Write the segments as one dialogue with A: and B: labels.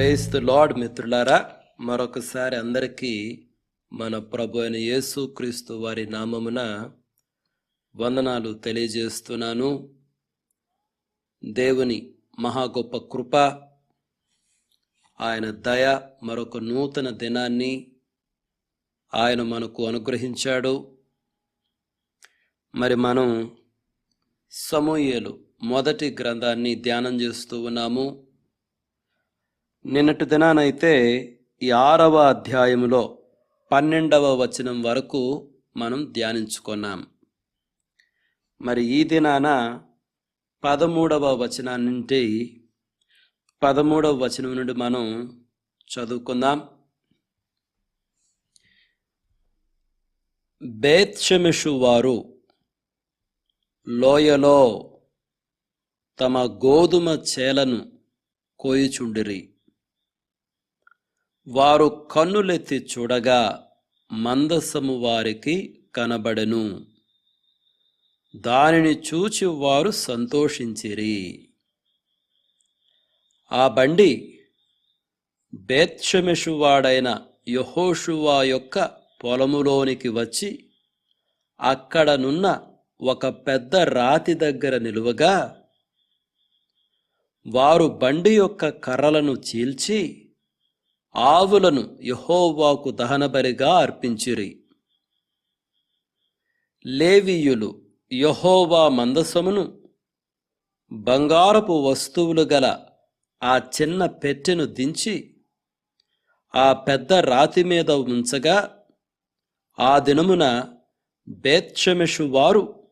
A: Praise the lord మిత్రులారా మరొకసారి అందరికీ మన ప్రభు అయిన యేసు క్రీస్తు వారి నామమున వందనాలు తెలియజేస్తున్నాను. దేవుని మహా గొప్ప కృప ఆయన దయ మరొక నూతన దినాన్ని ఆయన మనకు అనుగ్రహించాడు. మరి మనం సమూయేలు మొదటి గ్రంథాన్ని ధ్యానం చేస్తూ ఉన్నాము. నిన్నటి దినానైతే ఈ ఆరవ అధ్యాయములో పన్నెండవ వచనం వరకు మనం ధ్యానించుకున్నాం. మరి ఈ దినాన పదమూడవ వచనం నుండి పదమూడవ వచనం నుండి మనం చదువుకుందాం. బేత్షమిషు వారు లోయలో తమ గోధుమ చేలను కోయుచుండిరి. వారు కన్నులెత్తి చూడగా మందసము వారికి కనబడెను. దానిని చూచి వారు సంతోషించిరి. ఆ బండి బేత్షమెషువాడైన యహోషువా యొక్క పొలములోనికి వచ్చి అక్కడనున్న ఒక పెద్ద రాతి దగ్గర నిలువగా వారు బండి యొక్క కర్రలను చీల్చి ఆవులను యహోవాకు దహనబలిగా అర్పించిరి. లేవీయులు యహోవా మందసమును బంగారపు వస్తువులు గల ఆ చిన్న పెట్టెను దించి ఆ పెద్ద రాతి మీద ఉంచగా ఆ దినమున బేత్షమెషు వారు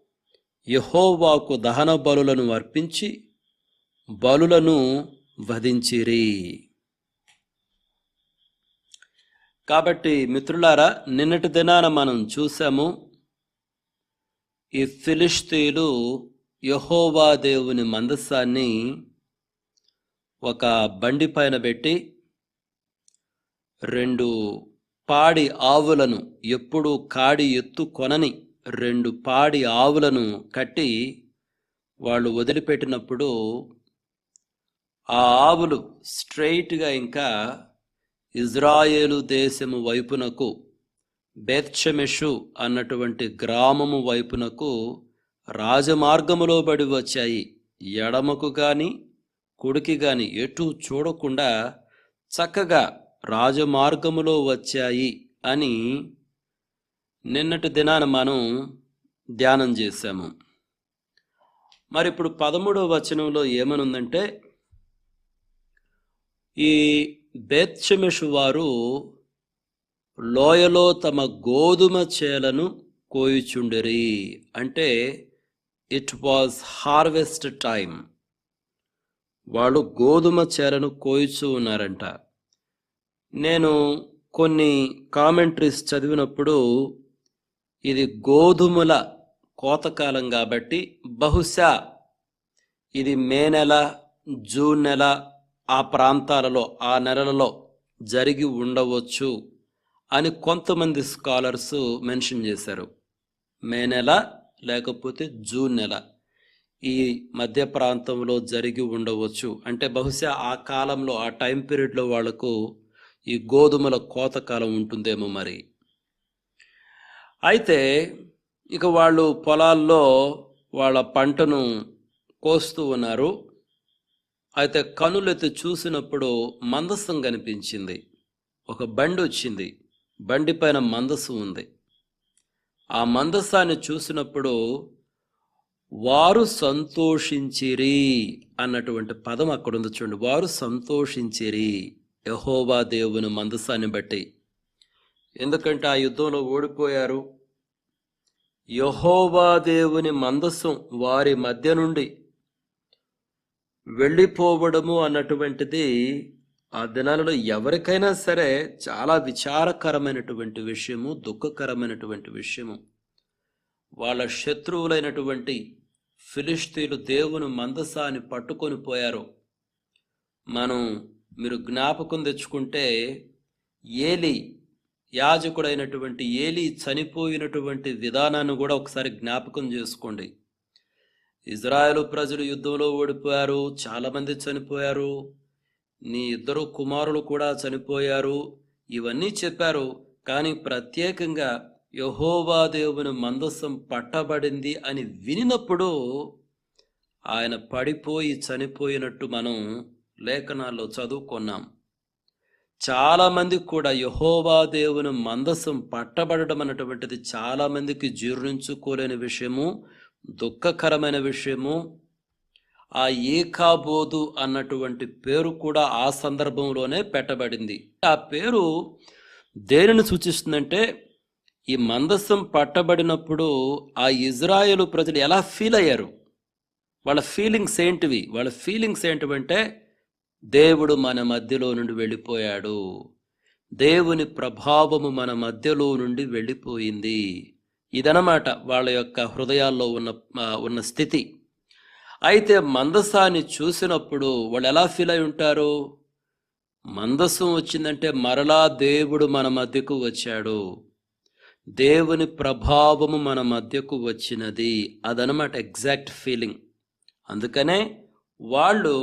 A: యహోవాకు దహన బలులను అర్పించి బలులను వధించిరి. కాబట్టి మిత్రులారా నిన్నటి దినాన మనం చూసాము ఈ ఫిలిస్తీలు యహోవా దేవుని మందస్సాన్ని ఒక బండి పైన పెట్టి రెండు పాడి ఆవులను ఎప్పుడు కాడి ఎత్తు కొనని రెండు పాడి ఆవులను కట్టి వాళ్ళు వదిలిపెట్టినప్పుడు ఆ ఆవులు స్ట్రైట్గా ఇంకా ఇజ్రాయేలు దేశము వైపునకు బెత్షమెషు అన్నటువంటి గ్రామము వైపునకు రాజమార్గములో బడి వచ్చాయి. ఎడమకు గాని కుడికి గాని ఎటు చూడకుండా చక్కగా రాజమార్గములో వచ్చాయి అని నిన్నటి దినాన మనం ధ్యానం చేశాము. మరి ఇప్పుడు పదమూడవ వచనంలో ఏమనుందంటే ఈ బేత్షమెషు వారు లోయలో తమ గోధుమ చేలను కోయుచుండరి. అంటే ఇట్ వాజ్ హార్వెస్ట్ టైం వాళ్ళు గోధుమ చేలను కోయిచూ ఉన్నారంట. నేను కొన్ని కామెంట్రీస్ చదివినప్పుడు ఇది గోధుమల కోతకాలం కాబట్టి బహుశా ఇది మే నెల జూన్ నెల ఆ ప్రాంతాలలో ఆ నెలలలో జరిగి ఉండవచ్చు అని కొంతమంది స్కాలర్స్ మెన్షన్ చేశారు. మే నెల లేకపోతే జూన్ నెల ఈ మధ్య ప్రాంతంలో జరిగి ఉండవచ్చు. అంటే బహుశా ఆ కాలంలో ఆ టైం పీరియడ్లో వాళ్ళకు ఈ గోధుమల కోత కాలం ఉంటుందేమో మరి. అయితే ఇక వాళ్ళు పొలాల్లో వాళ్ళ పంటను కోస్తూ ఉన్నారు. అయితే కనులెత్తి చూసినప్పుడు మందస్సం కనిపించింది. ఒక బండి వచ్చింది. బండి పైన మందస్సు ఉంది. ఆ మందస్సాన్ని చూసినప్పుడు వారు సంతోషించిరి అన్నటువంటి పదం అక్కడ ఉంది చూడండి. వారు సంతోషించిరి. యహోవా దేవుని మందస్సాన్ని బట్టి. ఎందుకంటే ఆ యుద్ధంలో ఓడిపోయారు. యహోవా దేవుని మందస్సం వారి మధ్య నుండి వెళ్ళిపోవడము అన్నటువంటిది ఆ దినాలలో ఎవరికైనా సరే చాలా విచారకరమైనటువంటి విషయము దుఃఖకరమైనటువంటి విషయము. వాళ్ళ శత్రువులైనటువంటి ఫిలిస్తీన్లు దేవుని మందసాన్ని పట్టుకొని పోయారు. మనం మీరు జ్ఞాపకం తెచ్చుకుంటే ఏలి యాజకుడైనటువంటి ఏలి చనిపోయినటువంటి విధానాన్ని కూడా ఒకసారి జ్ఞాపకం చేసుకోండి. ఇజ్రాయెల్ ప్రజలు యుద్ధంలో ఓడిపోయారు చాలామంది చనిపోయారు నీ ఇద్దరు కుమారులు కూడా చనిపోయారు ఇవన్నీ చెప్పారు. కానీ ప్రత్యేకంగా యహోవా దేవుని మందస్సం పట్టబడింది అని వినినప్పుడు ఆయన పడిపోయి చనిపోయినట్టు మనం లేఖనాల్లో చదువుకున్నాం. చాలామందికి కూడా యహోవా దేవుని మందస్సం పట్టబడడం అన్నటువంటిది చాలామందికి జీర్ణించుకోలేని విషయము. దుఃఖకరమైన విషయము. ఆ ఏకాబోధు అన్నటువంటి పేరు కూడా ఆ సందర్భంలోనే పెట్టబడింది. ఆ పేరు దేనిని సూచిస్తుందంటే ఈ మందస్సం పట్టబడినప్పుడు ఆ ఇజ్రాయేలు ప్రజలు ఎలా ఫీల్ అయ్యారు? వాళ్ళ ఫీలింగ్స్ ఏంటివి? వాళ్ళ ఫీలింగ్స్ ఏంటివంటే దేవుడు మన మధ్యలో నుండి వెళ్ళిపోయాడు. దేవుని ప్రభావము మన మధ్యలో నుండి వెళ్ళిపోయింది. ఇదనమాట వాళ్ళ యొక్క హృదయాల్లో ఉన్న ఉన్న స్థితి. అయితే మందసాన్ని చూసినప్పుడు వాళ్ళు ఎలా ఫీల్ అయి ఉంటారు? మందసం వచ్చిందంటే మరలా దేవుడు మన మధ్యకు వచ్చాడు. దేవుని ప్రభావము మన మధ్యకు వచ్చినది. అదనమాట ఎగ్జాక్ట్ ఫీలింగ్. అందుకనే వాళ్ళు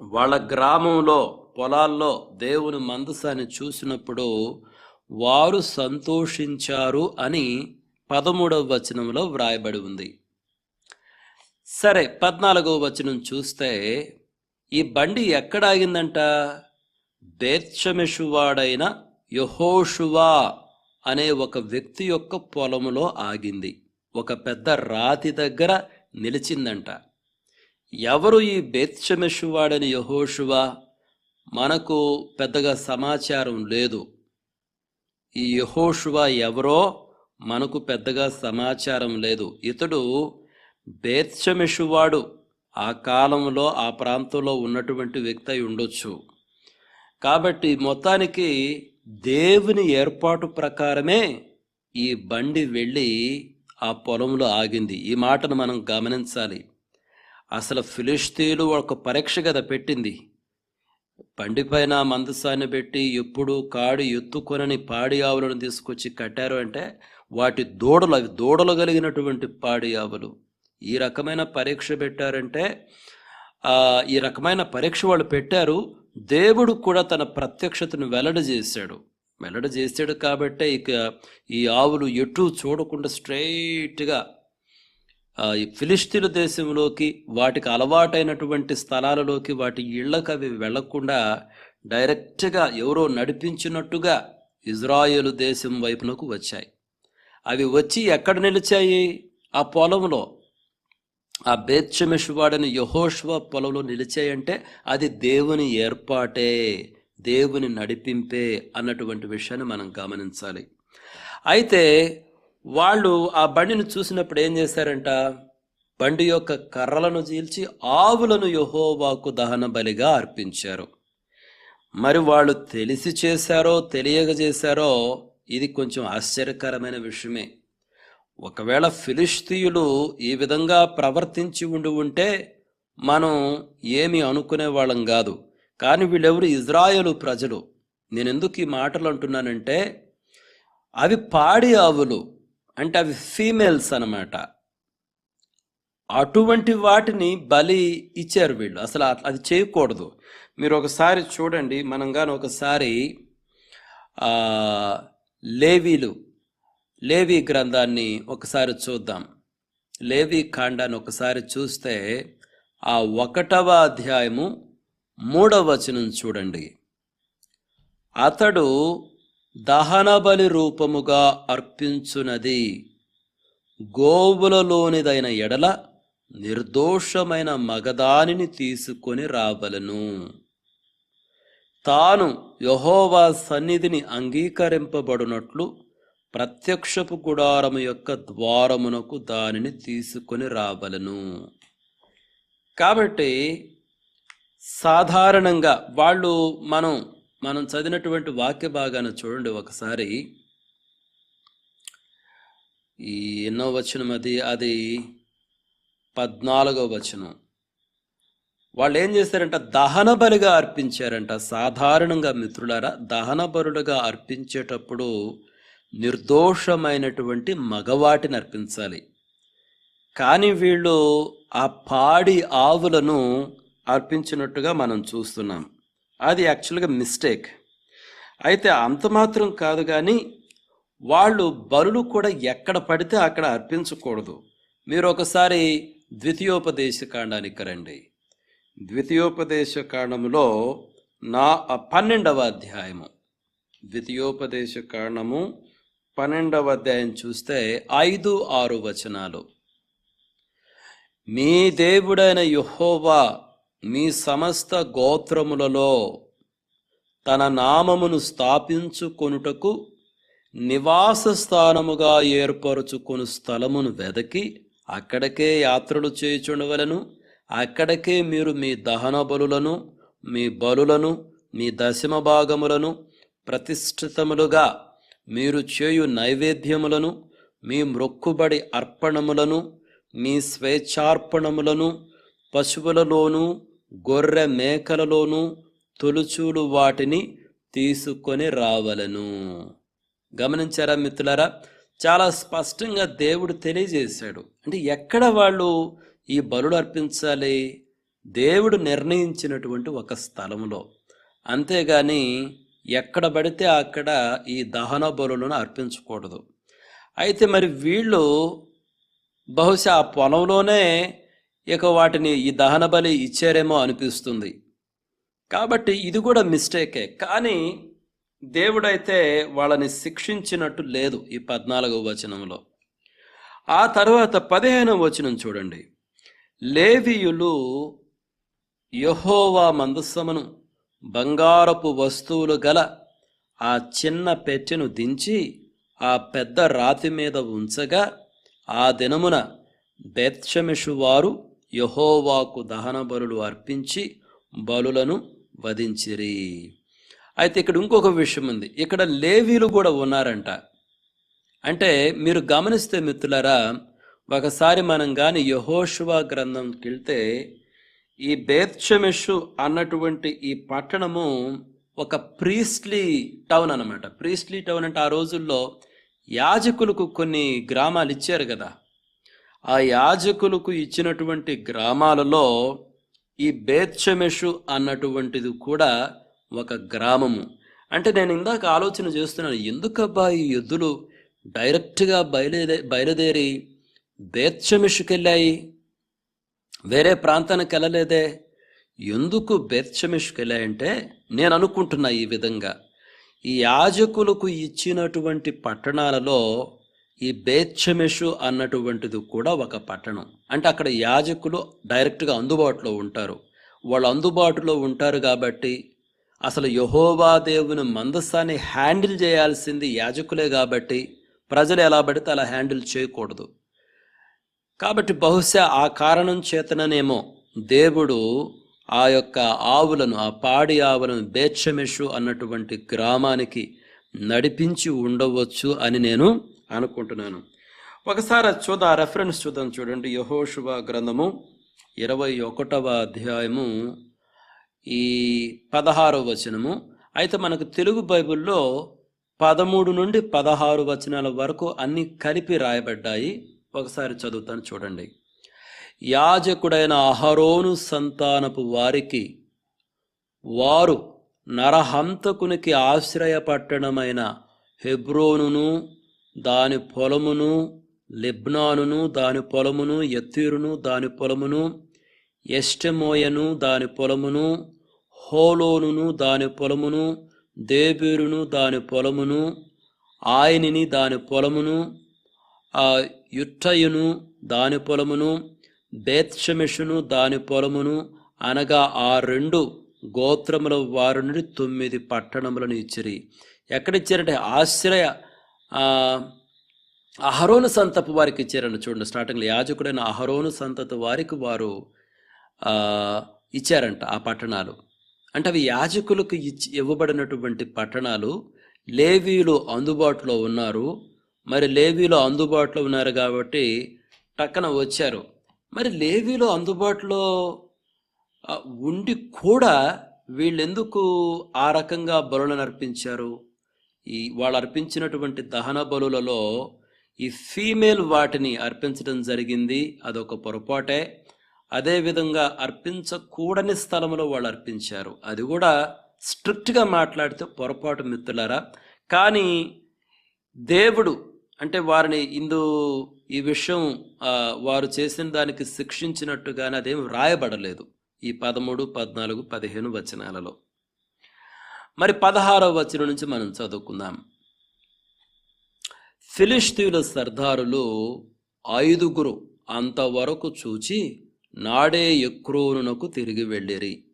A: వాళ్ళ గ్రామంలో పొలాల్లో దేవుని మందసాన్ని చూసినప్పుడు వారు సంతోషించారు అని పదమూడవ వచనంలో వ్రాయబడి ఉంది. సరే పద్నాలుగవ వచనం చూస్తే ఈ బండి ఎక్కడ ఆగిందంట? బేత్షమెషువాడైన యహోషువా అనే ఒక వ్యక్తి యొక్క పొలములో ఆగింది. ఒక పెద్ద రాతి దగ్గర నిలిచిందంట. ఎవరు ఈ బేత్షమెషువాడని యహోషువా? మనకు పెద్దగా సమాచారం లేదు. ఈ యహోషువా ఎవరో మనకు పెద్దగా సమాచారం లేదు. ఇతడు బేత్షమెషువాడు. ఆ కాలంలో ఆ ప్రాంతంలో ఉన్నటువంటి వ్యక్తి అయి ఉండొచ్చు. కాబట్టి మొత్తానికి దేవుని ఏర్పాటు ప్రకారమే ఈ బండి వెళ్ళి ఆ పొలంలో ఆగింది. ఈ మాటను మనం గమనించాలి. అసలు ఫిలిస్తీన్లు ఒక పరీక్ష కదా పెట్టింది. బండిపైన మందసాన్ని పెట్టి ఎప్పుడు కాడి ఎత్తుకొనని పాడి ఆవులను తీసుకొచ్చి కట్టారు అంటే వాటి దూడలు అవి దూడలు కలిగినటువంటి పాడి ఆవులు. ఈ రకమైన పరీక్ష పెట్టారంటే ఈ రకమైన పరీక్ష వాళ్ళు పెట్టారు. దేవుడు కూడా తన ప్రత్యక్షతను వెల్లడి చేశాడు. వెల్లడి చేశాడు కాబట్టే ఇక ఈ ఆవులు ఎటు చూడకుండా స్ట్రైట్గా ఈ ఫిలిస్తీన్ దేశంలోకి వాటికి అలవాటైనటువంటి స్థలాలలోకి వాటి ఇళ్ళకు అవి వెళ్ళకుండా డైరెక్ట్గా ఎవరో నడిపించినట్టుగా ఇజ్రాయేలు దేశం వైపునకు వచ్చాయి. అవి వచ్చి ఎక్కడ నిలిచాయి? ఆ పొలంలో. ఆ బేత్షమెషువాడని యహోష్వ పొలంలో నిలిచాయంటే అది దేవుని ఏర్పాటే దేవుని నడిపింపే అన్నటువంటి విషయాన్ని మనం గమనించాలి. అయితే వాళ్ళు ఆ బండిని చూసినప్పుడు ఏం చేశారంట బండి యొక్క కర్రలను చీల్చి ఆవులను యహోవాకు దహన బలిగా అర్పించారు. మరి వాళ్ళు తెలిసి చేశారో తెలియక చేశారో ఇది కొంచెం ఆశ్చర్యకరమైన విషయమే. ఒకవేళ ఫిలిస్తీయులు ఈ విధంగా ప్రవర్తించి ఉండి ఉంటే మనం ఏమి అనుకునే వాళ్ళం కాదు. కానీ వీళ్ళెవరు? ఇజ్రాయేలు ప్రజలు. నేను ఎందుకు ఈ మాటలు అంటున్నానంటే అవి పాడి ఆవులు. అంటే అవి ఫీమేల్స్ అనమాట అటువంటి వాటిని బలి ఇచ్చారు వీళ్ళు. అసలు అది చేయకూడదు. మీరు ఒకసారి చూడండి మనం కానీ ఒకసారి లేవీలు లేవీ గ్రంథాన్ని ఒకసారి చూద్దాం. లేవీ కాండాన్ని ఒకసారి చూస్తే ఆ ఒకటవ అధ్యాయము మూడవ వచనం చూడండి. అతడు దహనబలి రూపముగా అర్పించునది. గోవులలోనిదైన ఎడల నిర్దోషమైన మగదానిని తీసుకొని రావలను. తాను యహోవా సన్నిధిని అంగీకరింపబడునట్లు ప్రత్యక్షపు గుడారము యొక్క ద్వారమునకు దానిని తీసుకొని రావలను. కాబట్టి సాధారణంగా వాళ్ళు మనం మనం చదివినటువంటి వాక్య భాగాన్ని చూడండి ఒకసారి. ఈ ఎన్నో వచనం అది అది పద్నాలుగో వచనం. వాళ్ళు ఏం చేశారంట? దహన బలిగా అర్పించారంట. సాధారణంగా మిత్రులారా దహన బలులుగా అర్పించేటప్పుడు నిర్దోషమైనటువంటి మగవాటిని అర్పించాలి. కానీ వీళ్ళు ఆ పాడి ఆవులను అర్పించినట్టుగా మనం చూస్తున్నాం. అది యాక్చువల్గా మిస్టేక్ అయితే అంత మాత్రం కాదు కానీ వాళ్ళు బరులు కూడా ఎక్కడ పడితే అక్కడ అర్పించకూడదు. మీరు ఒకసారి ద్వితీయోపదేశ కాండానికి రండి. ద్వితీయోపదేశ కాండములో నా పన్నెండవ అధ్యాయము. ద్వితీయోపదేశ కాండము పన్నెండవ అధ్యాయం చూస్తే ఐదు ఆరు వచనాలు. మీ దేవుడైన యుహోవా మీ సమస్త గోత్రములలో తన నామమును స్థాపించుకొనుటకు నివాస స్థానముగా ఏర్పరచుకొని స్థలమును వెదకి అక్కడికే యాత్రలు చేయుచుండవలను అక్కడికే మీరు మీ దహన బలులను మీ బలులను మీ దశమ భాగములను ప్రతిష్ఠితములుగా మీరు చేయు నైవేద్యములను మీ మ్రొక్కుబడి అర్పణములను మీ స్వేచ్ఛార్పణములను పశువులలోనూ గొర్రె మేకలలోను తొలుచూలు వాటిని తీసుకొని రావలను. గమనించారా మిత్రులారా? చాలా స్పష్టంగా దేవుడు తెలియజేశాడు. అంటే ఎక్కడ వాళ్ళు ఈ బలులు అర్పించాలి? దేవుడు నిర్ణయించినటువంటి ఒక స్థలంలో అంతేగాని ఎక్కడ పడితే అక్కడ ఈ దహన బలులను అర్పించకూడదు. అయితే మరి వీళ్ళు బహుశా ఆ పొలంలోనే ఇక వాటిని ఈ దహన బలి ఇచ్చారేమో అనిపిస్తుంది. కాబట్టి ఇది కూడా మిస్టేకే. కానీ దేవుడైతే వాళ్ళని శిక్షించినట్టు లేదు ఈ పద్నాలుగవ వచనంలో. ఆ తర్వాత పదిహేనవ వచనం చూడండి. లేవియులు యహోవా మందస్సమును బంగారపు వస్తువులు గల ఆ చిన్న పెట్టెను దించి ఆ పెద్ద రాతి మీద ఉంచగా ఆ దినమున బెత్షమిషు వారు యహోవాకు దహన బలులు అర్పించి బలులను వధించిరి. అయితే ఇక్కడ ఇంకొక విషయం ఉంది. ఇక్కడ లేవీలు కూడా ఉన్నారంట. అంటే మీరు గమనిస్తే మిత్రులారా ఒకసారి మనం కానీ యహోషువ గ్రంథంకి వెళ్తే ఈ బేత్షమెషు అన్నటువంటి ఈ పట్టణము ఒక ప్రీస్ట్లీ టౌన్ అనమాట ప్రీస్ట్లీ టౌన్ అంటే ఆ రోజుల్లో యాజకులకు కొన్ని గ్రామాలు ఇచ్చారు కదా. ఆ యాజకులకు ఇచ్చినటువంటి గ్రామాలలో ఈ బేత్షమెషు అన్నటువంటిది కూడా ఒక గ్రామము. అంటే నేను ఇందాక ఆలోచన చేస్తున్నాను ఎందుకబ్బా ఈ ఎద్దులు డైరెక్ట్గా బయలుదే బయలుదేరి బేత్షమెషుకెళ్ళాయి? వేరే ప్రాంతానికి వెళ్ళలేదే ఎందుకు బెత్షమిష్కి నేను అనుకుంటున్నా ఈ విధంగా. ఈ యాజకులకు ఇచ్చినటువంటి పట్టణాలలో ఈ బేచ్చమెషు అన్నటువంటిది కూడా ఒక పట్టణం. అంటే అక్కడ యాజకులు డైరెక్ట్గా అందుబాటులో ఉంటారు. వాళ్ళు అందుబాటులో ఉంటారు కాబట్టి అసలు యహోవా దేవుని మందస్సాన్ని హ్యాండిల్ చేయాల్సింది యాజకులే కాబట్టి ప్రజలు ఎలా పడితే అలా హ్యాండిల్ చేయకూడదు. కాబట్టి బహుశా ఆ కారణం చేతననేమో దేవుడు ఆ యొక్క ఆవులను ఆ పాడి ఆవులను బేచ్చమెషు అన్నటువంటి గ్రామానికి నడిపించి ఉండవచ్చు అని నేను అనుకుంటున్నాను. ఒకసారి అది చూద్దాం ఆ రెఫరెన్స్ చూద్దాం చూడండి. యహోశువ గ్రంథము ఇరవై ఒకటవ అధ్యాయము ఈ పదహారవ వచనము. అయితే మనకు తెలుగు బైబిల్లో పదమూడు నుండి పదహారు వచనాల వరకు అన్నీ కలిపి రాయబడ్డాయి. ఒకసారి చదువుతాను చూడండి. యాజకుడైన అహరోను సంతానపు వారికి వారు నరహంతకునికి ఆశ్రయ పట్టణమైన హెబ్రోనును దాని పొలమును లిబ్నానును దాని పొలమును ఎత్తీరును దాని పొలమును ఎస్టెమోయను దాని పొలమును హోలోనును దాని పొలమును దేబీరును దాని పొలమును ఆయనిని దాని పొలమును ఆ యుట్టయును దాని పొలమును బేత్షమిషును దాని పొలమును అనగా ఆ రెండు గోత్రముల వారి నుండి తొమ్మిది పట్టణములను ఇచ్చిరి. ఎక్కడిచ్చారంటే ఆశ్రయ అహరోను సంతపు వారికి ఇచ్చారని చూడండి స్టార్టింగ్లో యాజకుడైన అహరోను సంతతి వారికి వారు ఇచ్చారంట ఆ పట్టణాలు. అంటే అవి యాజకులకు ఇచ్చి ఇవ్వబడినటువంటి పట్టణాలు. లేవీలు అందుబాటులో ఉన్నారు. మరి లేవీలో అందుబాటులో ఉన్నారు కాబట్టి టక్కన వచ్చారు. మరి లేవీలో అందుబాటులో ఉండి కూడా వీళ్ళెందుకు ఆ రకంగా బలులను అర్పించారు? ఈ వాళ్ళు అర్పించినటువంటి దహన బలులలో ఈ ఫీమేల్ వాటిని అర్పించడం జరిగింది అదొక పొరపాటే. అదేవిధంగా అర్పించకూడని స్థలంలో వాళ్ళు అర్పించారు. అది కూడా స్ట్రిక్ట్గా మాట్లాడితే పొరపాటు మిత్రులారా. కానీ దేవుడు అంటే వారిని ఇందు ఈ విషయం వారు చేసిన దానికి శిక్షించినట్టుగానే అదేం రాయబడలేదు. ఈ పదమూడు పద్నాలుగు పదిహేను వచనాలలో. మరి పదహారవ వచనం నుంచి మనం చదువుకుందాం. ఫిలిస్తీన్ల సర్దారులు ఐదుగురు అంతవరకు చూచి నాడే ఎక్రోనునకు తిరిగి వెళ్ళిరి.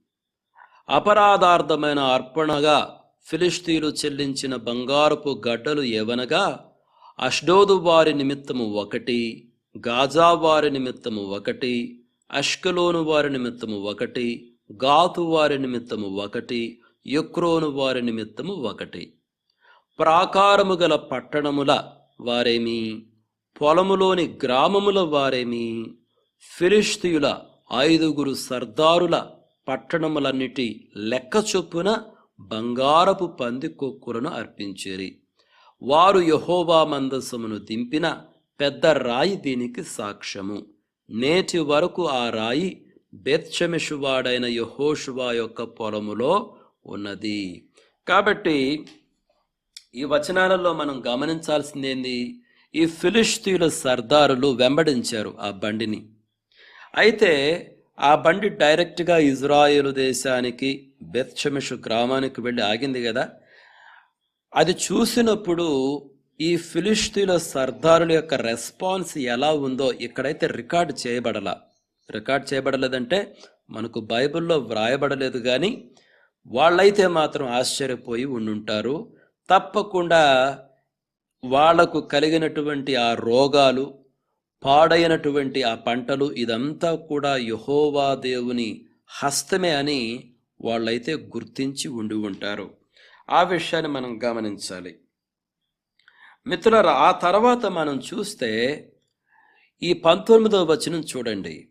A: అపరాధార్థమైన అర్పణగా ఫిలిస్తీన్లు చెల్లించిన బంగారపు గడ్డలు ఏవనగా అష్డోదు వారి నిమిత్తము ఒకటి గాజా వారి నిమిత్తము ఒకటి అష్కలోను వారి నిమిత్తము ఒకటి గాతు వారి నిమిత్తము ఒకటి యుక్రోను వారి నిమిత్తము ఒకటి. ప్రాకారము గల పట్టణముల వారేమి? పొలములోని గ్రామముల వారేమి? ఫిలిస్తీయుల ఐదుగురు సర్దారుల పట్టణములన్నిటి లెక్క చొప్పున బంగారపు పందికొక్కులను అర్పించేరి. వారు యహోవా మందసమును దింపిన పెద్ద రాయి దీనికి సాక్ష్యము. నేటి వరకు ఆ రాయి బెత్చమిషువాడైన యహోషువా యొక్క పొలములో ఉన్నది. కాబట్టి ఈ వచనాలలో మనం గమనించాల్సింది ఏంది ఈ ఫిలిస్తీన్ల సర్దారులు వెంబడించారు ఆ బండిని. అయితే ఆ బండి డైరెక్ట్గా ఇజ్రాయేల్ దేశానికి బెత్షమిషు గ్రామానికి వెళ్ళి ఆగింది కదా? అది చూసినప్పుడు ఈ ఫిలిస్తీన్ల సర్దారుల యొక్క రెస్పాన్స్ ఎలా ఉందో ఇక్కడైతే రికార్డ్ చేయబడలా. రికార్డ్ చేయబడలేదంటే మనకు బైబిల్లో వ్రాయబడలేదు కానీ వాళ్ళైతే మాత్రం ఆశ్చర్యపోయి ఉండుంటారు. తప్పకుండా వాళ్ళకు కలిగినటువంటి ఆ రోగాలు పాడైనటువంటి ఆ పంటలు ఇదంతా కూడా యహోవా దేవుని హస్తమే అని వాళ్ళైతే గుర్తించి ఉండి ఉంటారు. ఆ విషయాన్ని మనం గమనించాలి. మిత్రులారా ఆ తర్వాత మనం చూస్తే ఈ పంతొమ్మిదవ వచనం చూడండి.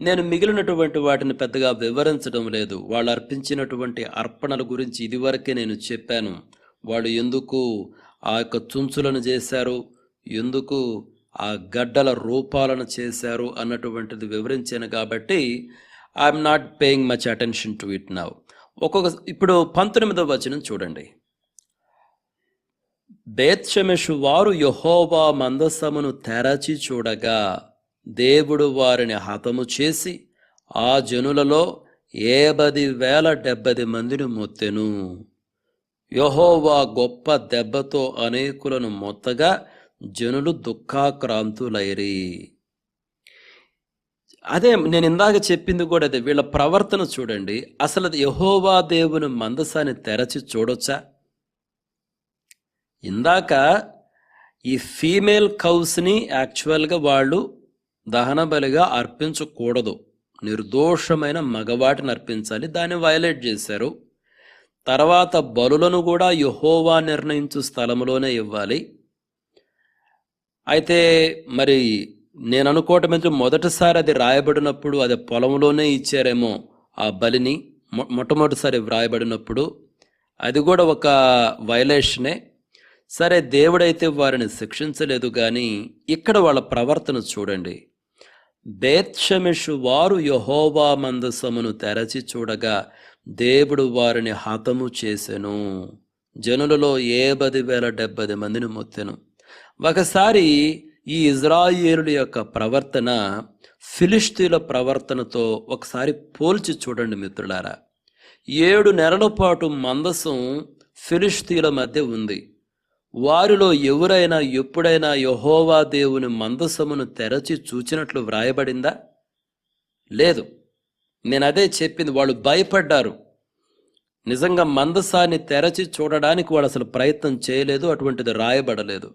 A: నేను మిగిలినటువంటి వాటిని పెద్దగా వివరించడం లేదు. వాళ్ళు అర్పించినటువంటి అర్పణల గురించి ఇదివరకే నేను చెప్పాను. వాళ్ళు ఎందుకు ఆ యొక్క చుంచులను చేశారు? ఎందుకు ఆ గడ్డల రూపాలను చేశారు? అన్నటువంటిది వివరించాను కాబట్టి I'm not paying much attention to it now ఒక్కొక్క ఇప్పుడు పంతొమ్మిదవ వచనం చూడండి. బేత్షమెషు వారు యహోవా మందసమును తెరచి చూడగా దేవుడు వారిని హతము చేసి ఆ జనులలో ఏబది వేల డెబ్బది మందిని మొత్తెను. యహోవా గొప్ప దెబ్బతో అనేకులను మొత్తగా జనులు దుఃఖాక్రాంతులైరి. అదే నేను ఇందాక చెప్పింది కూడా అదే వీళ్ళ ప్రవర్తన చూడండి. అసలు అది యహోవా దేవుని మందసాన్ని తెరచి చూడొచ్చా? ఇందాక ఈ ఫీమేల్ కౌస్ని యాక్చువల్గా వాళ్ళు దహన బలిగా అర్పించకూడదు. నిర్దోషమైన మగవాటిని అర్పించాలి. దాన్ని వయలేట్ చేశారు. తర్వాత బలులను కూడా యహోవా నిర్ణయించు స్థలంలోనే ఇవ్వాలి. అయితే మరి నేను అనుకోవటం ఏంటంటే మొదటిసారి అది రాయబడినప్పుడు అది పొలంలోనే ఇచ్చారేమో ఆ బలిని. మొ మొట్టమొదటిసారి వ్రాయబడినప్పుడు అది కూడా ఒక వైలేషనే సరే దేవుడైతే వారిని శిక్షించలేదు కానీ ఇక్కడ వాళ్ళ ప్రవర్తన చూడండి. బేత్షమిషు వారు యహోవా మందసమును తెరచి చూడగా దేవుడు వారిని హతము చేసెను. జనులలో ఏ పది వేల డెబ్బది మందిని మొత్తెను. ఒకసారి ఈ ఇజ్రాయేలుల యొక్క ప్రవర్తన ఫిలిస్తీన్ల ప్రవర్తనతో ఒకసారి పోల్చి చూడండి మిత్రులారా. ఏడు నెలల పాటు మందసం ఫిలిస్తీన్ల మధ్య ఉంది. వారిలో ఎవరైనా ఎప్పుడైనా యహోవా దేవుని మందసమును తెరచి చూచినట్లు వ్రాయబడిందా? లేదు. నేను అదే చెప్పింది. వాళ్ళు భయపడ్డారు. నిజంగా మందసాన్ని తెరచి చూడడానికి వాళ్ళు అసలు ప్రయత్నం చేయలేదు. అటువంటిది రాయబడలేదు.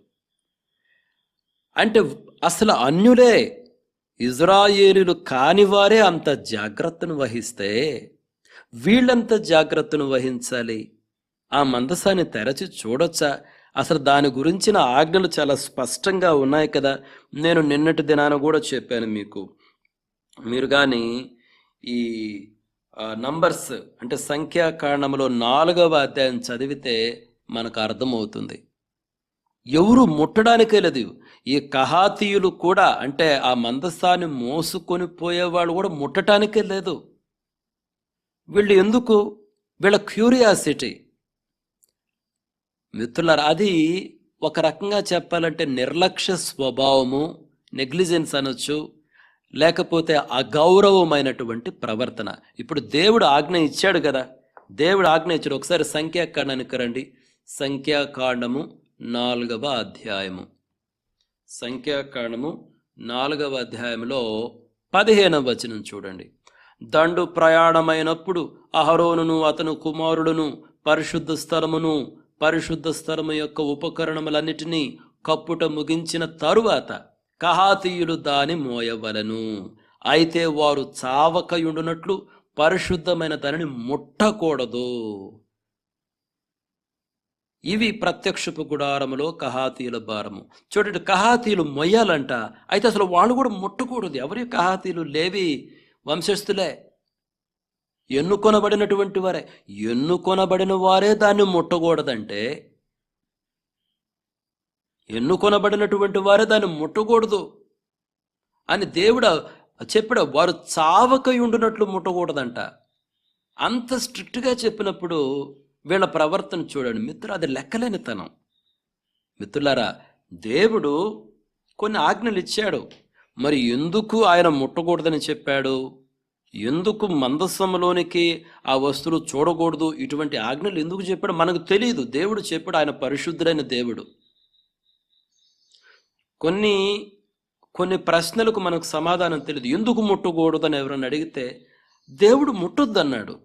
A: అంటే అసలు అన్యులే ఇజ్రాయేలీలు కానివారే అంత జాగ్రత్తను వహిస్తే వీళ్ళంత జాగ్రత్తను వహించాలి. ఆ మందసాన్ని తెరచి చూడొచ్చా? అసలు దాని గురించిన ఆజ్ఞలు చాలా స్పష్టంగా ఉన్నాయి కదా. నేను నిన్నటి దినాన కూడా చెప్పాను మీకు. మీరు కానీ ఈ నంబర్స్ అంటే సంఖ్యాకారణంలో నాలుగవ అధ్యాయం చదివితే మనకు అర్థమవుతుంది. ఎవరు ముట్టడానికే లేదు. ఈ కహాతీయులు కూడా అంటే ఆ మందస్థాన్ని మోసుకొని పోయేవాళ్ళు కూడా ముట్టడానికే లేదు. వీళ్ళు ఎందుకు? వీళ్ళ క్యూరియాసిటీ. మిత్రులారు అది ఒక రకంగా చెప్పాలంటే నిర్లక్ష్య స్వభావము నెగ్లిజెన్స్ అనొచ్చు లేకపోతే అగౌరవమైనటువంటి ప్రవర్తన. ఇప్పుడు దేవుడు ఆజ్ఞ ఇచ్చాడు కదా దేవుడు ఆజ్ఞ ఇచ్చాడు. ఒకసారి సంఖ్యాకాండానికి రండి. సంఖ్యాకాండము నాలుగవ అధ్యాయము. సంఖ్యాకాండము నాలుగవ అధ్యాయంలో పదిహేనవ వచనం చూడండి. దండు ప్రయాణమైనప్పుడు అహరోనును అతను కుమారుడును పరిశుద్ధ స్థలమును పరిశుద్ధ స్థలము యొక్క ఉపకరణములన్నిటినీ కప్పుట ముగించిన తరువాత కహాతీయులు దాని మోయవలను. అయితే వారు చావకయుండునట్లు పరిశుద్ధమైన దానిని ముట్టకూడదు. ఇవి ప్రత్యక్షపు గుడారములో కహాతీయుల భారము. చూడండి కహాతీయులు మొయ్యాలంట. అయితే అసలు వాళ్ళు కూడా ముట్టకూడదు. ఎవరి కహాతీయులు లేవి? వంశస్థులే. ఎన్నుకొనబడినటువంటి వారే. ఎన్నుకొనబడిన వారే దాన్ని ముట్టకూడదంటే ఎన్నుకొనబడినటువంటి వారే దాన్ని ముట్టకూడదు అని దేవుడు చెప్పాడు. వారు చావకై ఉండునట్లు ముట్టకూడదంట. అంత స్ట్రిక్ట్గా చెప్పినప్పుడు వీళ్ళ ప్రవర్తన చూడండి. మిత్రులు అది లెక్కలేనితనం. మిత్రులారా దేవుడు కొన్ని ఆజ్ఞలు ఇచ్చాడు. మరి ఎందుకు ఆయన ముట్టకూడదని చెప్పాడు? ఎందుకు మందస్సంలోనికి ఆ వస్తువులు చూడకూడదు? ఇటువంటి ఆజ్ఞలు ఎందుకు చెప్పాడు? మనకు తెలియదు దేవుడు చెప్పాడు ఆయన పరిశుద్ధుడైన దేవుడు. కొన్ని కొన్ని ప్రశ్నలకు మనకు సమాధానం తెలియదు ఎందుకు ముట్టకూడదు అని ఎవరైనా అడిగితే దేవుడు ముట్టొద్దన్నాడు.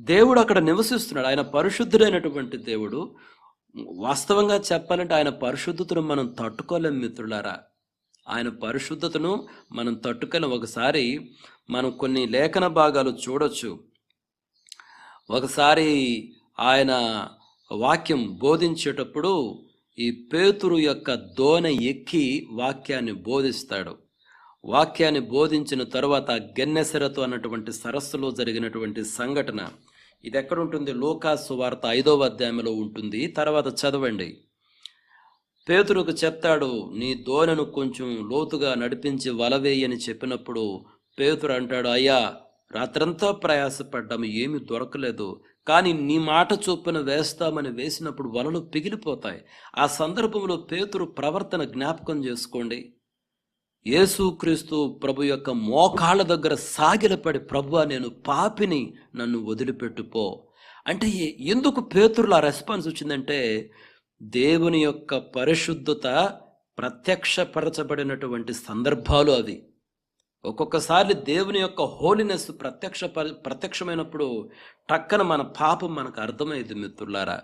A: దేవుడు అక్కడ నివసిస్తున్నాడు. ఆయన పరిశుద్ధుడైనటువంటి దేవుడు. వాస్తవంగా చెప్పాలంటే ఆయన పరిశుద్ధతను మనం తట్టుకోలేం మిత్రులారా. ఆయన పరిశుద్ధతను మనం తట్టుకొని ఒకసారి మనం కొన్ని లేఖన భాగాలు చూడొచ్చు. ఒకసారి ఆయన వాక్యం బోధించేటప్పుడు ఈ పేతురు యొక్క దోన ఎక్కి వాక్యాన్ని బోధిస్తాడు. వాక్యాన్ని బోధించిన తరువాత గెన్నెసెరతో అన్నటువంటి సరస్సులో జరిగినటువంటి సంఘటన. ఇది ఎక్కడ ఉంటుంది? లోకాసు వార్త ఐదవ అధ్యాయంలో ఉంటుంది. తర్వాత చదవండి. పేతురుకు చెప్తాడు నీ దోనను కొంచెం లోతుగా నడిపించి వలవేయని చెప్పినప్పుడు పేతురు అంటాడు అయ్యా రాత్రంతా ప్రయాసపడ్డాము ఏమీ దొరకలేదు. కానీ నీ మాట చొప్పున వేస్తామని వేసినప్పుడు వలలు పిగిలిపోతాయి. ఆ సందర్భంలో పేతురు ప్రవర్తన జ్ఞాపకం చేసుకోండి. యేసుక్రీస్తు ప్రభు యొక్క మోకాళ్ళ దగ్గర సాగిలపడి ప్రభు నేను పాపిని నన్ను వదిలిపెట్టుపో అంటే ఎందుకు పేతురులో ఆ రెస్పాన్స్ వచ్చిందంటే దేవుని యొక్క పరిశుద్ధత ప్రత్యక్షపరచబడినటువంటి సందర్భాలు అవి. ఒక్కొక్కసారి దేవుని యొక్క హోలీనెస్ ప్రత్యక్ష పరి- ప్రత్యక్షమైనప్పుడు టక్కన మన పాపం మనకు అర్థమైంది మిత్రులారా.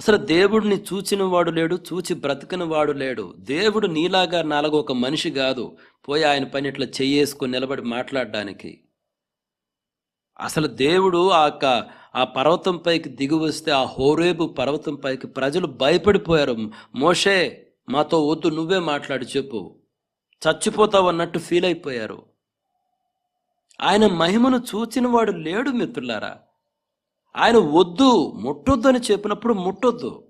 A: అసలు దేవుడిని చూచిన వాడు లేడు చూచి బ్రతికిన వాడు లేడు. దేవుడు నీలాగా నాలుగు ఒక మనిషి కాదు పోయి ఆయన పని ఇట్లా చెయ్యేసుకొని నిలబడి మాట్లాడడానికి. అసలు దేవుడు ఆ యొక్క ఆ పర్వతం పైకి దిగి వస్తే ఆ హోరేబు పర్వతం పైకి ప్రజలు భయపడిపోయారు. మోషే మాతో వద్దు నువ్వే మాట్లాడి చెప్పు. చచ్చిపోతావు అన్నట్టు ఫీల్ అయిపోయారు. ఆయన మహిమను చూచిన వాడు లేడు మిత్రులారా. ఆయన వద్దు ముట్టొద్దు అని చెప్పినప్పుడు ముట్టొద్దు.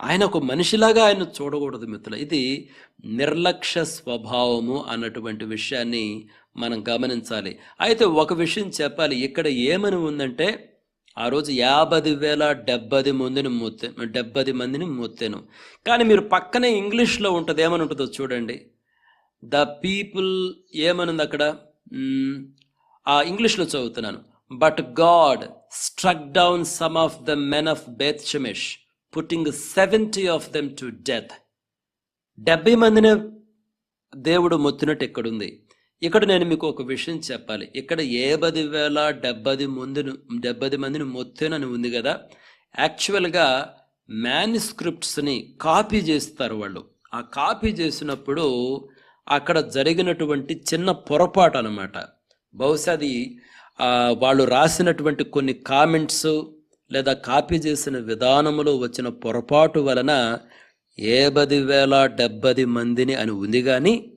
A: ఆయన ఒక మనిషిలాగా ఆయన చూడకూడదు మిత్రులు. ఇది నిర్లక్ష్య స్వభావము అన్నటువంటి విషయాన్ని మనం గమనించాలి. అయితే ఒక విషయం చెప్పాలి. ఇక్కడ ఏమని ఉందంటే ఆ రోజు యాభై వేల డెబ్బది మందిని మొత్తే డెబ్బది మందిని మొత్తాను కానీ మీరు పక్కనే ఇంగ్లీష్లో ఉంటుంది ఏమని ఉంటుందో చూడండి. ద పీపుల్ ఏమనుంది అక్కడ? ఆ ఇంగ్లీష్లో చదువుతున్నాను. But God struck down some of the men of Beth Shemesh putting seventy of them to death డెబ్బై మందిని దేవుడు మొత్తినట్టు ఎక్కడుంది? ఇక్కడ నేను మీకు ఒక విషయం చెప్పాలి. ఇక్కడ ఏ పది వేల డెబ్బది ముందును డెబ్బది మందిని మొత్తేనని ఉంది కదా? యాక్చువల్గా మ్యానుస్క్రిప్ట్స్ని కాపీ చేస్తారు వాళ్ళు. ఆ కాపీ చేసినప్పుడు అక్కడ జరిగినటువంటి చిన్న పొరపాటు అనమాట బహుశా అది వాళ్ళు రాసినటువంటి కొన్ని కామెంట్స్ లేదా కాపీ చేసిన విధానములో వచ్చిన పొరపాటు వలన ఏబది వేల డెబ్బది మందిని అని ఉంది కానీ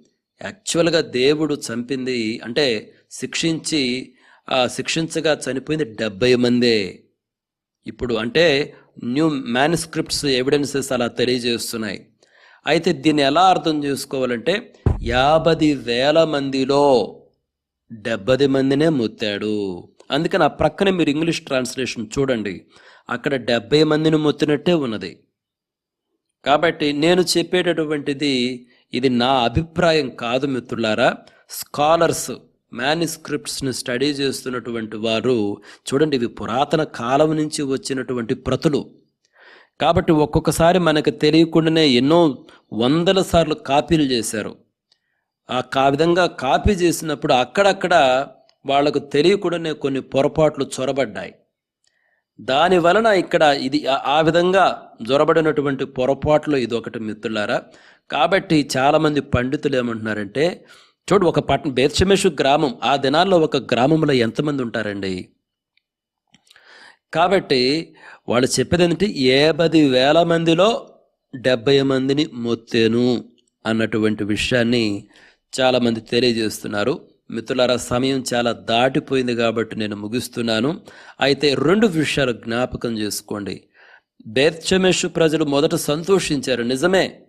A: యాక్చువల్గా దేవుడు చంపింది అంటే శిక్షించి ఆ శిక్షించగా చనిపోయింది డెబ్బై మందే. ఇప్పుడు అంటే న్యూ మ్యానుస్క్రిప్ట్స్ ఎవిడెన్సెస్ అలా తెలియజేస్తున్నాయి. అయితే దీన్ని ఎలా అర్థం చేసుకోవాలంటే యాభై వేల మందిలో డెబ్బది మందినే ముత్తాడు అందుకని ఆ ప్రక్కనే మీరు ఇంగ్లీష్ ట్రాన్స్లేషన్ చూడండి. అక్కడ డెబ్బై మందిని మొత్తినట్టే ఉన్నది. కాబట్టి నేను చెప్పేటటువంటిది ఇది నా అభిప్రాయం కాదు మిత్రులారా. స్కాలర్స్ మ్యానుస్క్రిప్ట్స్ని స్టడీ చేస్తున్నటువంటి వారు చూడండి ఇవి పురాతన కాలం నుంచి వచ్చినటువంటి ప్రతులు. కాబట్టి ఒక్కొక్కసారి మనకు తెలియకుండానే ఎన్నో వందల సార్లు కాపీలు చేశారు. ఆ కా విధంగా కాపీ చేసినప్పుడు అక్కడక్కడ వాళ్ళకు తెలియకుండానే కొన్ని పొరపాట్లు చొరబడ్డాయి. దాని వలన ఇక్కడ ఇది ఆ- విధంగా జొరబడినటువంటి పొరపాట్లు ఇది ఒకటి మిత్రులారా. కాబట్టి చాలామంది పండితులు ఏమంటున్నారంటే చూడు ఒక పట్టణ బేర్చమేషు గ్రామం ఆ దినాల్లో ఒక గ్రామంలో ఎంతమంది ఉంటారండి? కాబట్టి వాళ్ళు చెప్పేది ఏంటంటే పది వేల మందిలో డెబ్బై మందిని మొత్తేను అన్నటువంటి విషయాన్ని చాలామంది తెలియజేస్తున్నారు. మిత్రులారా సమయం చాలా దాటిపోయింది కాబట్టి నేను ముగిస్తున్నాను. అయితే రెండు విషయాలు జ్ఞాపకం చేసుకోండి. బేర్చమేషు ప్రజలు మొదట సంతోషించారు. నిజమే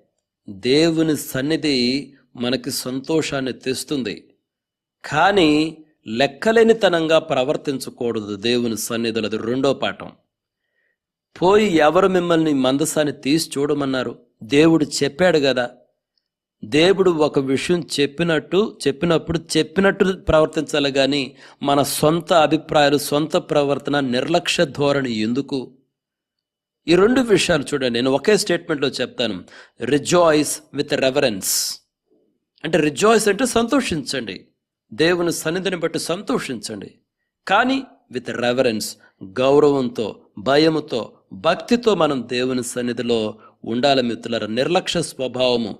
A: దేవుని సన్నిధి మనకి సంతోషాన్ని తెస్తుంది. కానీ లెక్కలేనితనంగా ప్రవర్తించకూడదు దేవుని సన్నిధులు. అది రెండో పాఠం. పోయి ఎవరు మిమ్మల్ని మందసాన్ని తీసి చూడమన్నారు? దేవుడు చెప్పాడు కదా దేవుడు ఒక విషయం చెప్పినట్టు చెప్పినప్పుడు చెప్పినట్టు ప్రవర్తించాలి కానీ మన సొంత అభిప్రాయాలు సొంత ప్రవర్తన నిర్లక్ష్య ధోరణి ఎందుకు? ఈ రెండు విషయాలు చూడండి. నేను ఒకే స్టేట్మెంట్లో చెప్తాను. Rejoice with reverence. అంటే రిజాయిస్ అంటే సంతోషించండి. దేవుని సన్నిధిని బట్టి సంతోషించండి. కానీ విత్ రెవరెన్స్ గౌరవంతో భయముతో భక్తితో మనం దేవుని సన్నిధిలో ఉండాలి మిత్రులారా. నిర్లక్ష్య స్వభావము.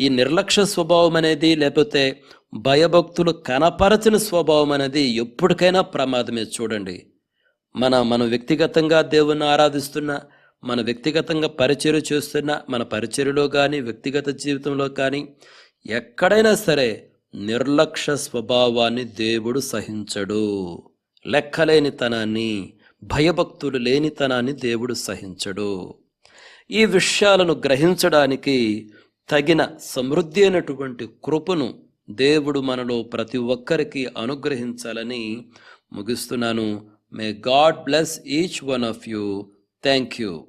A: ఈ నిర్లక్ష్య స్వభావం అనేది లేకపోతే భయభక్తులు కనపరచిన స్వభావం అనేది ఎప్పటికైనా ప్రమాదమే. చూడండి. మన మనం వ్యక్తిగతంగా దేవుణ్ణి ఆరాధిస్తున్నా మన వ్యక్తిగతంగా పరిచర్య చేస్తున్నా మన పరిచర్యలో కానీ వ్యక్తిగత జీవితంలో కానీ ఎక్కడైనా సరే నిర్లక్ష్య స్వభావాన్ని దేవుడు సహించడు. లెక్కలేనితనాన్ని భయభక్తులు లేనితనాన్ని దేవుడు సహించడు. ఈ విషయాలను గ్రహించడానికి తగిన సమృద్ధి అయినటువంటి కృపను దేవుడు మనలో ప్రతి ఒక్కరికి అనుగ్రహించాలని ముగిస్తున్నాను. May God bless each one of you thank you